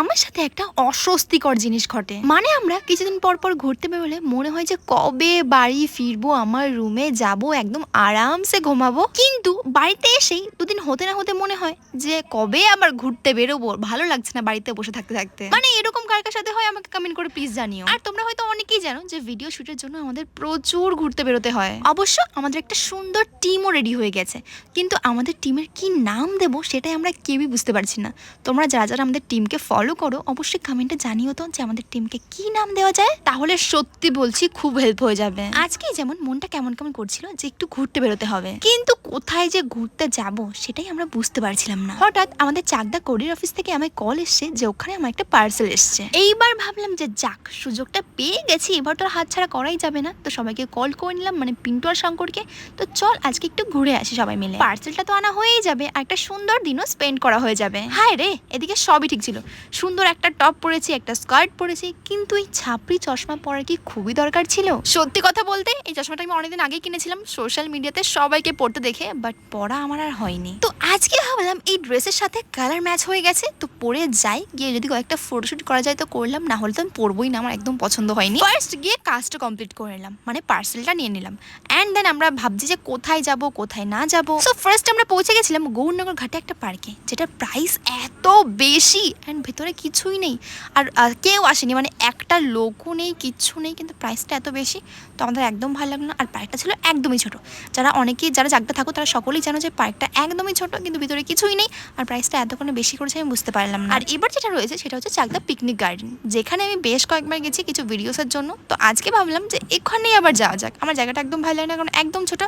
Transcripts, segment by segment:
আমার সাথে একটা অস্বস্তিকর জিনিস ঘটে। মানে আমরা কিছুদিন পর পর ঘুরতে বেরোলে মনে হয় যে কবে বাড়ি ফিরবো, আমার রুমে যাব, একদম আরামসে ঘুমাবো। কিন্তু বাড়িতে এসেই দুদিন হতে না হতে মনে হয় যে কবে আবার ঘুরতে বেরোবো, ভালো লাগছে না বাড়িতে বসে থাকতে থাকতে। মানে এরকম কার সাথে হয় আমাকে কমেন্ট করে প্লিজ জানিও। আর তোমরা হয়তো অনেকেই জানো যে ভিডিও শুটের জন্য আমাদের প্রচুর ঘুরতে বেরোতে হয়। অবশ্য আমাদের একটা সুন্দর টিমও রেডি হয়ে গেছে। কিন্তু আমাদের টিমের কি নাম দেবো সেটাই আমরা কেউই বুঝতে পারছি না। তোমরা যারা যারা আমাদের টিমকে ফলো করো অবশ্যই কমেন্টে জানিও তো যে আমাদের টিমকে কি নাম দেওয়া যায়। তাহলে সত্যি বলছি খুব হেল্প হয়ে যাবে। আজকে যেমন মনটা কেমন কেমন করছিল যে একটু ঘুরতে বেরোতে হবে। কিন্তু কোথায় যে ঘুরতে যাব সেটাই আমরা বুঝতে পারছিলাম না। হঠাৎ আমাদের চাকদা কোরিয়ার অফিস থেকে আমায় কল এসছে যে ওখানে আমার একটা পার্সেল এসছে। এইবার ভাবলাম যে যাক সুযোগটা পেয়ে গেছি এবার তো হাত ছাড়া করাই যাবে না। তো সবাইকে কল করে নিলাম মানে পিন্টু আর শঙ্করকে। তো চল আজকে একটু ঘুরে আসি সবাই মিলে। পার্সেলটা তো আনা হয়েই যাবে আর একটা সুন্দর দিনও স্পেন্ড করা হয়ে যাবে। হায় রে এদিকে সবই ঠিক ছিল। সুন্দর একটা টপ পরেছি, একটা স্কার্ট পরেছি, কিন্তু এই ছাপড়ি চশমা পরার কি খুবই দরকার ছিল? সত্যি কথা বলতে, এই চশমাটা আমি অনেকদিন আগেই কিনেছিলাম সোশ্যাল মিডিয়াতে সবাইকে পড়তে দেখে বাট পরা আমার আর হয়নি। তো আজকে ভাবলাম, এই ড্রেসের সাথে কালার ম্যাচ হয়ে গেছে, তো পরে যাই, গিয়ে যদি কয়েকটা ফটোশুট করা যায় তো করলাম, না হলে তো আমি পরবই না, আমার একদম পছন্দ হয়নি। ফার্স্ট গিয়ে কাজটা কমপ্লিট করে নিলাম মানে পার্সেলটা নিয়ে নিলাম অ্যান্ড দেন আমরা ভাবছি যে কোথায় যাব, কোথায় না যাব। সো ফার্স্ট আমরা পৌঁছে গেছিলাম গৌরনগর ঘাটে একটা পার্কে যেটার প্রাইস এত বেশি অ্যান্ড ভেতরে কিছুই নেই। আর কেউ আসেনি মানে একটা লোকও নেই, কিচ্ছু নেই, কিন্তু প্রাইসটা এত বেশি, তো আমাদের একদম ভালো লাগল না। আর পার্কটা ছিল একদমই ছোট। যারা অনেকেই, যারা জাগতে থাকো তারা সকলেই জানো যে পার্কটা একদমই ছোট, কিন্তু ভিতরে কিছুই নেই, আর প্রাইসটা এতক্ষণে বেশি করেছে আমি বুঝতে পারলাম না। আর এবার যেটা রয়েছে, সেটা হচ্ছে চাকদা পিকনিক গার্ডেন যেখানে আমি বেশ কয়েকবার গেছি কিছু ভিডিওসের জন্য। তো আজকে ভাবলাম যে এখানেই আবার যাওয়া যাক। আমার জায়গাটা একদম ভালো লাগে না, কারণ একদম ছোট।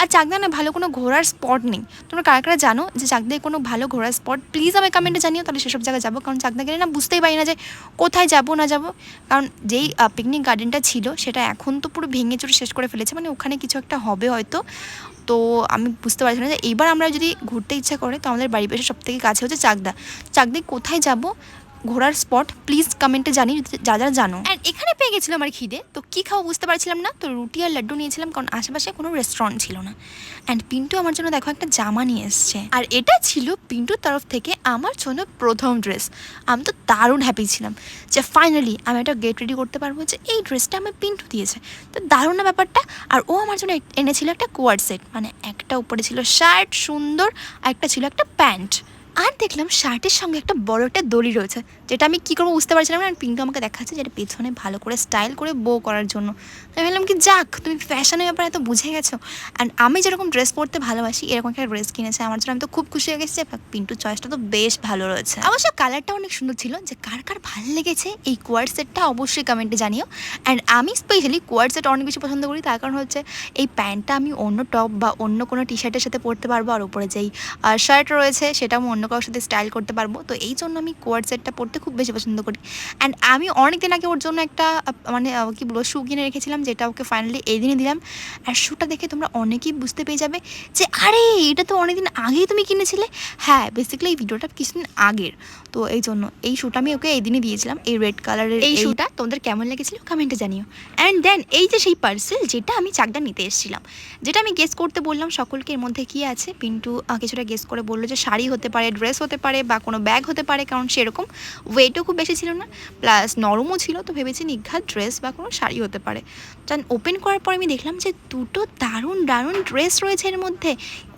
আর চাকদা না ভালো কোনো ঘোরার স্পট নেই। তোমরা কারা কারা জানো যে চাকদায় কোনো ভালো ঘোরার স্পট প্লিজ আমায় কমেন্টে জানিও, তাহলে সেসব জায়গায় যাব, কারণ চাকদা গেলে না বুঝতেই পারি না যে কোথায় যাব, না যাব। কারণ যেই পিকনিক গার্ডেনটা ছিল, সেটা এখন তো পুরো ভেঙে চুরে শেষ করে ফেলেছে। মানে ওখানে কিছু একটা হবে হয়তো। তো আমি বুঝতে পারছি না যে এইবার আমরা যদি ঘুরতে ইচ্ছা করে, তো আমাদের বাড়ির পাশে সবথেকে কাছে হচ্ছে চাকদা। চাকদি কোথায় যাব? ঘোরার স্পট প্লিজ কমেন্টে জানি, যা যা জানো। অ্যান্ড এখানে পেয়ে গেছিলাম আমার খিদে, তো কী খাব বুঝতে পারছিলাম না, তো রুটি আর লাড্ডু নিয়েছিলাম, কারণ আশেপাশে কোনো রেস্টুরেন্ট ছিল না। অ্যান্ড পিন্টু আমার জন্য দেখো একটা জামা নিয়ে এসছে। আর এটা ছিল পিন্টুর তরফ থেকে আমার জন্য প্রথম ড্রেস আমি তো দারুণ হ্যাপি ছিলাম যে ফাইনালি আমি একটা গেট রেডি করতে পারব যে এই ড্রেসটা আমার পিন্টু দিয়েছে। তো দারুণ না ব্যাপারটা? আর ও আমার জন্য এনেছিল একটা কোয়ার সেট মানে একটা উপরে ছিল শার্ট সুন্দর, আর একটা ছিল একটা প্যান্ট আর দেখলাম শার্টের সঙ্গে একটা বড় একটা দড়ি রয়েছে, যেটা আমি কী করব বুঝতে পারছিলাম না। পিঙ্কু আমাকে দেখাচ্ছে যেটা পেছনে ভালো করে স্টাইল করে বো করার জন্য। আমি ভাবলাম কি, যাক, তুমি ফ্যাশনের ব্যাপারে এত বুঝে গেছো। অ্যান্ড আমি যেরকম ড্রেস পরতে ভালোবাসি, এরকম একটা ড্রেস কিনেছে। আমার জন্য আমি তো খুব খুশি হয়ে গেছি যে পিন্টুর চয়েসটা তো বেশ ভালো রয়েছে। অবশ্য কালারটা অনেক সুন্দর ছিল, যে কার কার ভালো লেগেছে, এই কোয়ার সেটটা অবশ্যই কমেন্টে জানিও। অ্যান্ড আমি স্পেশালি কোয়ার সেট অনেক বেশি পছন্দ করি, তার কারণ হচ্ছে এই প্যান্টটা আমি অন্য টপ বা অন্য কোনো টি শার্টের সাথে পরতে পারব। আর উপরে যেই শার্ট রয়েছে সেটা আমি অন্য কারোর সাথে স্টাইল করতে পারব। তো এই জন্য আমি কোয়ার সেটটা পরতে খুব বেশি পছন্দ করি। অ্যান্ড আমি অনেক দিন আগে ওর জন্য একটা মানে কি বলব শু কিনে রেখেছিলাম যেটা ওকে ফাইনালি এই দিনে দিলাম। আর শুটা দেখে তোমরা অনেকেই বুঝতে পেয়ে যাবে যে আরে এটা তো অনেকদিন আগেই তুমি কিনেছিলে। হ্যাঁ বেসিক্যালি এই ভিডিওটা কিছুদিন আগের। তো এই জন্য এই শুটা আমি ওকে এই দিনই দিয়েছিলাম এই রেড কালারের এই শুটা তোমাদের কেমন লেগেছিল কমেন্টে জানিও। অ্যান্ড দেন এই যে সেই পার্সেল যেটা আমি চাকদা নিতে এসেছিলাম যেটা আমি গেস করতে বললাম সকলকে এর মধ্যে কি আছে? পিন্টু কিছুটা গেস করে বলল যে শাড়ি হতে পারে ড্রেস হতে পারে বা কোনো ব্যাগ হতে পারে, কারণ সেরকম ওয়েটও খুব বেশি ছিল না। প্লাস নরমও ছিল, তো ভেবেছি নিঘাত ড্রেস বা কোনো শাড়ি হতে পারে। কারণ ওপেন করার পর আমি দেখলাম যে দুটো দারুণ দারুণ ড্রেস রয়েছে এর মধ্যে।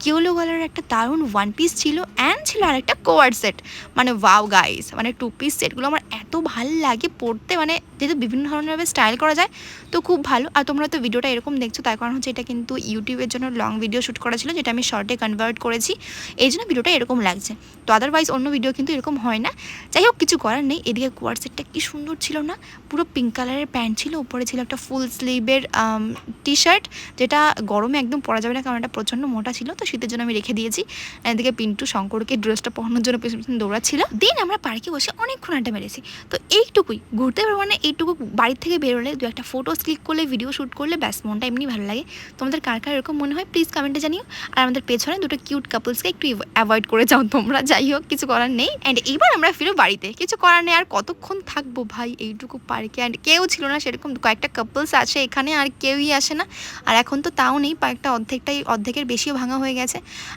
কিওলো কালারের একটা দারুণ ওয়ান পিস ছিল অ্যান্ড ছিল আর একটা কোয়ার সেট মানে ওয়াও গাইস মানে টু পিস সেটগুলো আমার এত ভালো লাগে পড়তে মানে যেহেতু বিভিন্ন ধরনেরভাবে স্টাইল করা যায়, তো খুব ভালো। আর তোমরা তো ভিডিওটা এরকম দেখছ, তার কারণ হচ্ছে এটা কিন্তু ইউটিউবের জন্য লং ভিডিও শ্যুট করা ছিল, যেটা আমি শর্টে কনভার্ট করেছি। এই জন্য ভিডিওটা এরকম লাগছে। তো আদারওয়াইজ অন্য ভিডিও কিন্তু এরকম হয় না। যাই হোক, কিছু করার নেই। এদিকে কোয়ার সেটটা কি সুন্দর ছিল না? পুরো পিঙ্ক কালারের প্যান্ট ছিল, উপরে ছিল একটা ফুল স্লিভের টি শার্ট যেটা গরমে একদম পরা যাবে না, কারণ এটা প্রচণ্ড মোটা ছিল। তো শীতের জন্য আমি রেখে দিয়েছি। এদিকে পিন্টু শঙ্করকে ড্রেসটা পরানোর জন্য পেছন পেছন দৌড়াচ্ছিল। দিন আমরা পার্কে বসে অনেকক্ষণ আড্ডা মেরেছি। তো এইটুকুই, ঘুরতে বেরো মানে এইটুকু বাড়ির থেকে বেরোলে দু একটা ফটোস ক্লিক করলে ভিডিও শ্যুট করলে ব্যাস, মনটা এমনি ভালো লাগে। তোমাদের কার কার এরকম মনে হয় প্লিজ কমেন্টে জানিও। আর আমাদের পেছনে দুটো কিউট কাপলসকে একটু অ্যাভয়েড করে যাও তোমরা। যাই হোক, কিছু করার নেই। অ্যান্ড এইবার আমরা ফিরো বাড়িতে। কিছু করার নেই, আর কতক্ষণ থাকব ভাই এইটুকু পার্কে? অ্যান্ড কেউ ছিল না, সেরকম কয়েকটা কাপলস আছে এখানে, আর কেউই আসে না। আর এখন তো তাও নেই, পার্কটা অর্ধেকটাই, অর্ধেকের বেশিও ভাঙা হয়ে গেছে।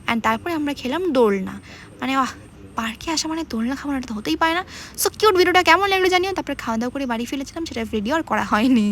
অ্যান্ড তারপরে আমরা খেলাম দোলনা। মানে আহ পার্কে আসা মানে দোলনা খাওয়ানোটা তো হতেই পারে না। সো কিউট ভিডিওটা কেমন লাগল জানিও। তারপরে খাওয়া দাওয়া করে বাড়ি ফিরেছিলাম সেটা ভিডিও আর করা হয়নি।